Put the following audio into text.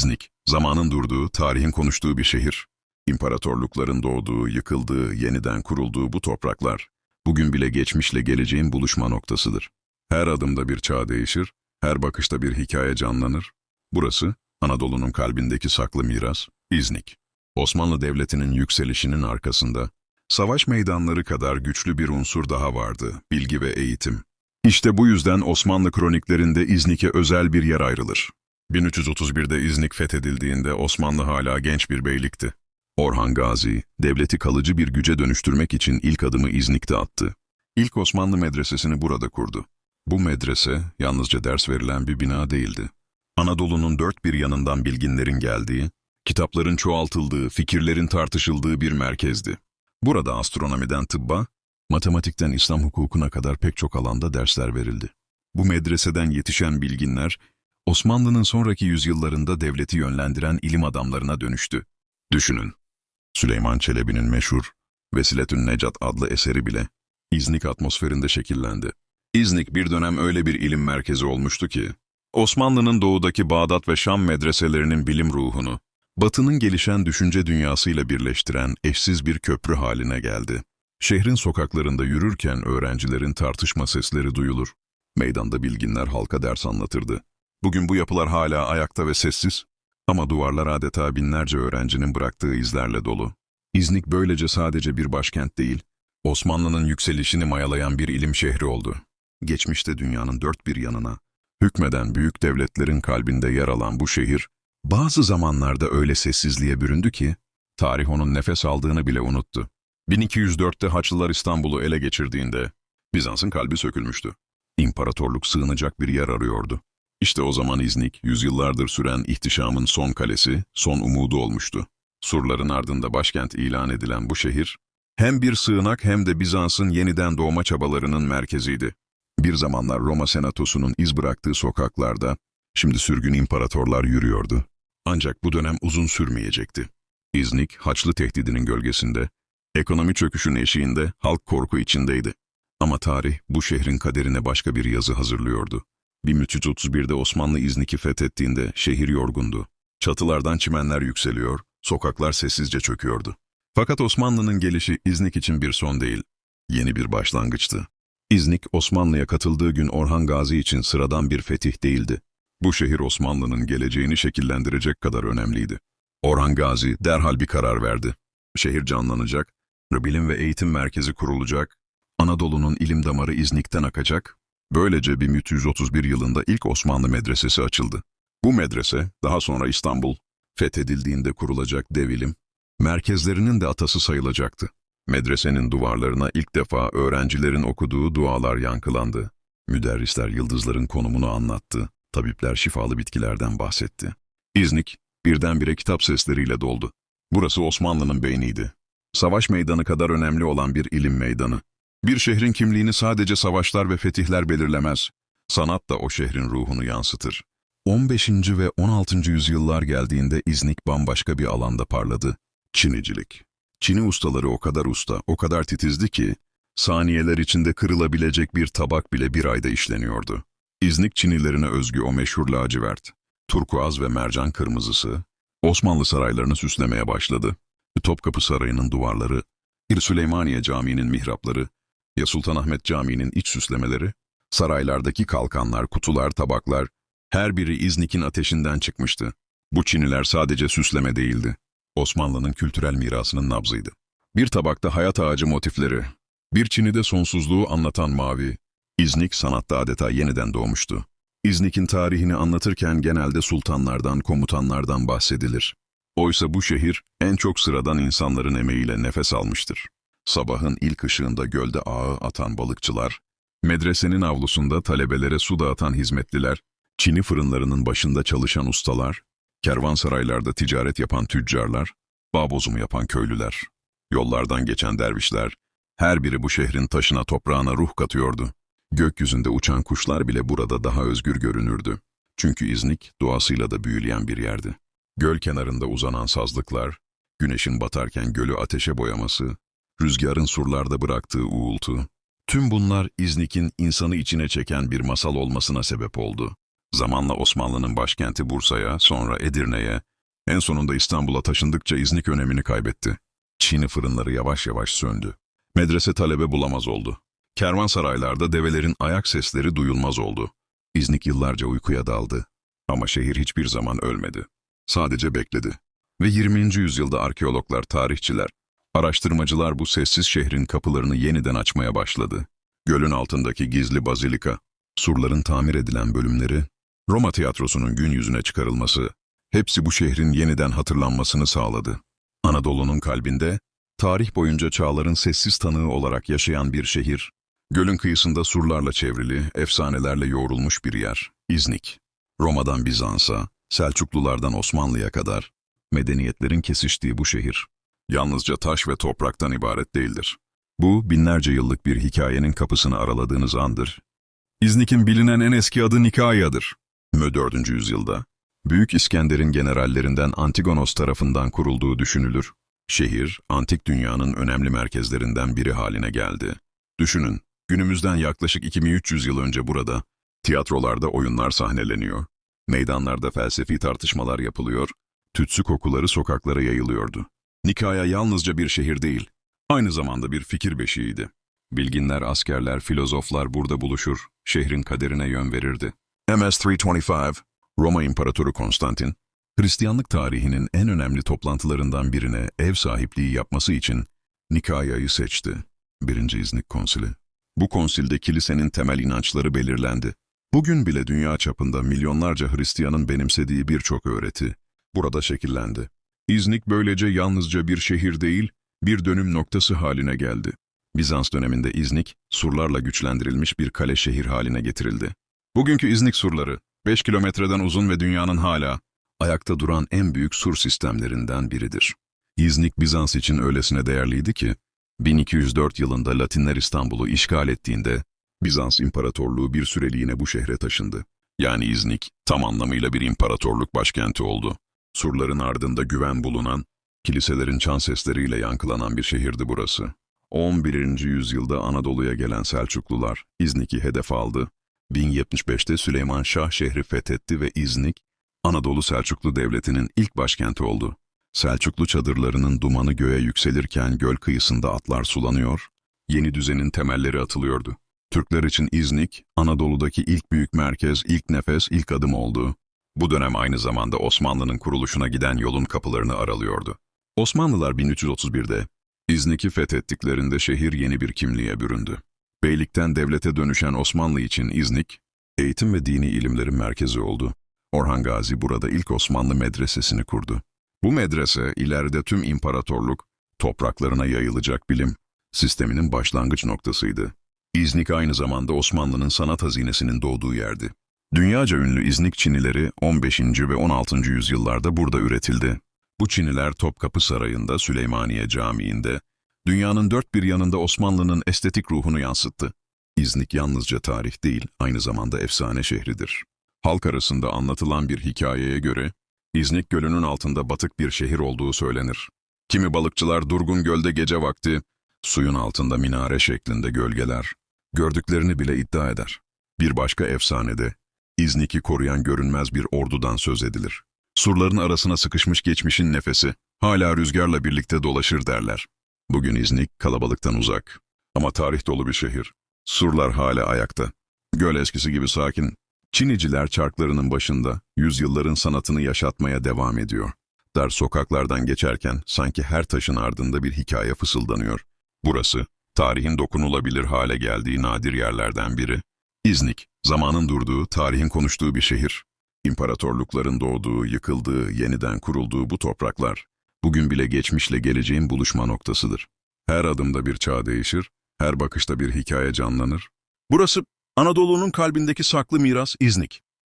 İznik, zamanın durduğu, tarihin konuştuğu bir şehir. İmparatorlukların doğduğu, yıkıldığı, yeniden kurulduğu bu topraklar, bugün bile geçmişle geleceğin buluşma noktasıdır. Her adımda bir çağ değişir, her bakışta bir hikaye canlanır. Burası, Anadolu'nun kalbindeki saklı miras, İznik. Osmanlı Devleti'nin yükselişinin arkasında, savaş meydanları kadar güçlü bir unsur daha vardı, bilgi ve eğitim. İşte bu yüzden Osmanlı kroniklerinde İznik'e özel bir yer ayrılır. 1331'de İznik fethedildiğinde Osmanlı hala genç bir beylikti. Orhan Gazi, devleti kalıcı bir güce dönüştürmek için ilk adımı İznik'te attı. İlk Osmanlı medresesini burada kurdu. Bu medrese yalnızca ders verilen bir bina değildi. Anadolu'nun dört bir yanından bilginlerin geldiği, kitapların çoğaltıldığı, fikirlerin tartışıldığı bir merkezdi. Burada astronomiden tıbba, matematikten İslam hukukuna kadar pek çok alanda dersler verildi. Bu medreseden yetişen bilginler, Osmanlı'nın sonraki yüzyıllarında devleti yönlendiren ilim adamlarına dönüştü. Düşünün, Süleyman Çelebi'nin meşhur Vesiletün Necat adlı eseri bile İznik atmosferinde şekillendi. İznik bir dönem öyle bir ilim merkezi olmuştu ki, Osmanlı'nın doğudaki Bağdat ve Şam medreselerinin bilim ruhunu, Batı'nın gelişen düşünce dünyasıyla birleştiren eşsiz bir köprü haline geldi. Şehrin sokaklarında yürürken öğrencilerin tartışma sesleri duyulur. Meydanda bilginler halka ders anlatırdı. Bugün bu yapılar hala ayakta ve sessiz ama duvarlar adeta binlerce öğrencinin bıraktığı izlerle dolu. İznik böylece sadece bir başkent değil, Osmanlı'nın yükselişini mayalayan bir ilim şehri oldu. Geçmişte dünyanın dört bir yanına, hükmeden büyük devletlerin kalbinde yer alan bu şehir, bazı zamanlarda öyle sessizliğe büründü ki, tarih onun nefes aldığını bile unuttu. 1204'te Haçlılar İstanbul'u ele geçirdiğinde, Bizans'ın kalbi sökülmüştü. İmparatorluk sığınacak bir yer arıyordu. İşte o zaman İznik, yüzyıllardır süren ihtişamın son kalesi, son umudu olmuştu. Surların ardında başkent ilan edilen bu şehir, hem bir sığınak hem de Bizans'ın yeniden doğma çabalarının merkeziydi. Bir zamanlar Roma senatosunun iz bıraktığı sokaklarda, şimdi sürgün imparatorlar yürüyordu. Ancak bu dönem uzun sürmeyecekti. İznik, Haçlı tehdidinin gölgesinde, ekonomi çöküşün eşiğinde, halk korku içindeydi. Ama tarih bu şehrin kaderine başka bir yazı hazırlıyordu. 1331'de Osmanlı İznik'i fethettiğinde şehir yorgundu. Çatılardan çimenler yükseliyor, sokaklar sessizce çöküyordu. Fakat Osmanlı'nın gelişi İznik için bir son değil, yeni bir başlangıçtı. İznik, Osmanlı'ya katıldığı gün Orhan Gazi için sıradan bir fetih değildi. Bu şehir Osmanlı'nın geleceğini şekillendirecek kadar önemliydi. Orhan Gazi derhal bir karar verdi. Şehir canlanacak, bilim ve eğitim merkezi kurulacak, Anadolu'nun ilim damarı İznik'ten akacak, böylece 1331 yılında ilk Osmanlı medresesi açıldı. Bu medrese, daha sonra İstanbul, fethedildiğinde kurulacak dev ilim, merkezlerinin de atası sayılacaktı. Medresenin duvarlarına ilk defa öğrencilerin okuduğu dualar yankılandı. Müderrisler yıldızların konumunu anlattı, tabipler şifalı bitkilerden bahsetti. İznik, birdenbire kitap sesleriyle doldu. Burası Osmanlı'nın beyniydi. Savaş meydanı kadar önemli olan bir ilim meydanı. Bir şehrin kimliğini sadece savaşlar ve fetihler belirlemez. Sanat da o şehrin ruhunu yansıtır. 15. ve 16. yüzyıllar geldiğinde İznik bambaşka bir alanda parladı. Çinicilik. Çini ustaları o kadar usta, o kadar titizdi ki, saniyeler içinde kırılabilecek bir tabak bile bir ayda işleniyordu. İznik Çinilerine özgü o meşhur lacivert, turkuaz ve mercan kırmızısı, Osmanlı saraylarını süslemeye başladı. Topkapı Sarayı'nın duvarları, Süleymaniye Camii'nin mihrapları, ya Sultanahmet Camii'nin iç süslemeleri, saraylardaki kalkanlar, kutular, tabaklar, her biri İznik'in ateşinden çıkmıştı. Bu Çiniler sadece süsleme değildi. Osmanlı'nın kültürel mirasının nabzıydı. Bir tabakta hayat ağacı motifleri, bir Çin'de sonsuzluğu anlatan mavi, İznik sanatta adeta yeniden doğmuştu. İznik'in tarihini anlatırken genelde sultanlardan, komutanlardan bahsedilir. Oysa bu şehir en çok sıradan insanların emeğiyle nefes almıştır. Sabahın ilk ışığında gölde ağı atan balıkçılar, medresenin avlusunda talebelere su dağıtan hizmetliler, Çini fırınlarının başında çalışan ustalar, kervansaraylarda ticaret yapan tüccarlar, bağ bozumu yapan köylüler, yollardan geçen dervişler, her biri bu şehrin taşına toprağına ruh katıyordu. Gökyüzünde uçan kuşlar bile burada daha özgür görünürdü. Çünkü İznik doğasıyla da büyüleyen bir yerdi. Göl kenarında uzanan sazlıklar, güneşin batarken gölü ateşe boyaması, rüzgarın surlarda bıraktığı uğultu, tüm bunlar İznik'in insanı içine çeken bir masal olmasına sebep oldu. Zamanla Osmanlı'nın başkenti Bursa'ya, sonra Edirne'ye, en sonunda İstanbul'a taşındıkça İznik önemini kaybetti. Çini fırınları yavaş yavaş söndü. Medrese talebe bulamaz oldu. Kervansaraylarda develerin ayak sesleri duyulmaz oldu. İznik yıllarca uykuya daldı. Ama şehir hiçbir zaman ölmedi. Sadece bekledi. Ve 20. yüzyılda arkeologlar, tarihçiler, araştırmacılar bu sessiz şehrin kapılarını yeniden açmaya başladı. Gölün altındaki gizli bazilika, surların tamir edilen bölümleri, Roma tiyatrosunun gün yüzüne çıkarılması, hepsi bu şehrin yeniden hatırlanmasını sağladı. Anadolu'nun kalbinde, tarih boyunca çağların sessiz tanığı olarak yaşayan bir şehir, gölün kıyısında surlarla çevrili, efsanelerle yoğrulmuş bir yer, İznik. Roma'dan Bizans'a, Selçuklulardan Osmanlı'ya kadar, medeniyetlerin kesiştiği bu şehir, yalnızca taş ve topraktan ibaret değildir. Bu, binlerce yıllık bir hikayenin kapısını araladığınız andır. İznik'in bilinen en eski adı Nikaia'dır. Mö 4. yüzyılda, Büyük İskender'in generallerinden Antigonos tarafından kurulduğu düşünülür. Şehir, antik dünyanın önemli merkezlerinden biri haline geldi. Düşünün, günümüzden yaklaşık 2300 yıl önce burada, tiyatrolarda oyunlar sahneleniyor, meydanlarda felsefi tartışmalar yapılıyor, tütsü kokuları sokaklara yayılıyordu. Nikaya yalnızca bir şehir değil, aynı zamanda bir fikir beşiğiydi. Bilginler, askerler, filozoflar burada buluşur, şehrin kaderine yön verirdi. MS-325, Roma İmparatoru Konstantin, Hristiyanlık tarihinin en önemli toplantılarından birine ev sahipliği yapması için Nikaya'yı seçti. Birinci İznik Konsili. Bu konsilde kilisenin temel inançları belirlendi. Bugün bile dünya çapında milyonlarca Hristiyanın benimsediği birçok öğreti burada şekillendi. İznik böylece yalnızca bir şehir değil, bir dönüm noktası haline geldi. Bizans döneminde İznik, surlarla güçlendirilmiş bir kale şehir haline getirildi. Bugünkü İznik surları, 5 kilometreden uzun ve dünyanın hala ayakta duran en büyük sur sistemlerinden biridir. İznik Bizans için öylesine değerliydi ki, 1204 yılında Latinler İstanbul'u işgal ettiğinde, Bizans İmparatorluğu bir süreliğine bu şehre taşındı. Yani İznik, tam anlamıyla bir imparatorluk başkenti oldu. Surların ardında güven bulunan, kiliselerin çan sesleriyle yankılanan bir şehirdi burası. 11. yüzyılda Anadolu'ya gelen Selçuklular, İznik'i hedef aldı 1075'te Süleyman Şah şehri fethetti ve İznik, Anadolu Selçuklu Devleti'nin ilk başkenti oldu. Selçuklu çadırlarının dumanı göğe yükselirken göl kıyısında atlar sulanıyor, yeni düzenin temelleri atılıyordu. Türkler için İznik, Anadolu'daki ilk büyük merkez, ilk nefes, ilk adım oldu. Bu dönem aynı zamanda Osmanlı'nın kuruluşuna giden yolun kapılarını aralıyordu. Osmanlılar 1331'de İznik'i fethettiklerinde şehir yeni bir kimliğe büründü. Beylikten devlete dönüşen Osmanlı için İznik, eğitim ve dini ilimlerin merkezi oldu. Orhan Gazi burada ilk Osmanlı medresesini kurdu. Bu medrese ileride tüm imparatorluk, topraklarına yayılacak bilim, sisteminin başlangıç noktasıydı. İznik aynı zamanda Osmanlı'nın sanat hazinesinin doğduğu yerdi. Dünyaca ünlü İznik çinileri 15. ve 16. yüzyıllarda burada üretildi. Bu çiniler Topkapı Sarayı'nda, Süleymaniye Camii'nde, dünyanın dört bir yanında Osmanlı'nın estetik ruhunu yansıttı. İznik yalnızca tarih değil, aynı zamanda efsane şehridir. Halk arasında anlatılan bir hikayeye göre, İznik Gölü'nün altında batık bir şehir olduğu söylenir. Kimi balıkçılar durgun gölde gece vakti, suyun altında minare şeklinde gölgeler, gördüklerini bile iddia eder. Bir başka efsanede, İznik'i koruyan görünmez bir ordudan söz edilir. Surların arasına sıkışmış geçmişin nefesi, hala rüzgarla birlikte dolaşır derler. Bugün İznik kalabalıktan uzak. Ama tarih dolu bir şehir. Surlar hala ayakta. Göl eskisi gibi sakin. Çiniciler çarklarının başında yüzyılların sanatını yaşatmaya devam ediyor. Dar sokaklardan geçerken sanki her taşın ardında bir hikaye fısıldanıyor. Burası, tarihin dokunulabilir hale geldiği nadir yerlerden biri. İznik, zamanın durduğu, tarihin konuştuğu bir şehir. İmparatorlukların doğduğu, yıkıldığı, yeniden kurulduğu bu topraklar, bugün bile geçmişle geleceğin buluşma noktasıdır. Her adımda bir çağ değişir, her bakışta bir hikaye canlanır. Burası Anadolu'nun kalbindeki saklı miras İznik.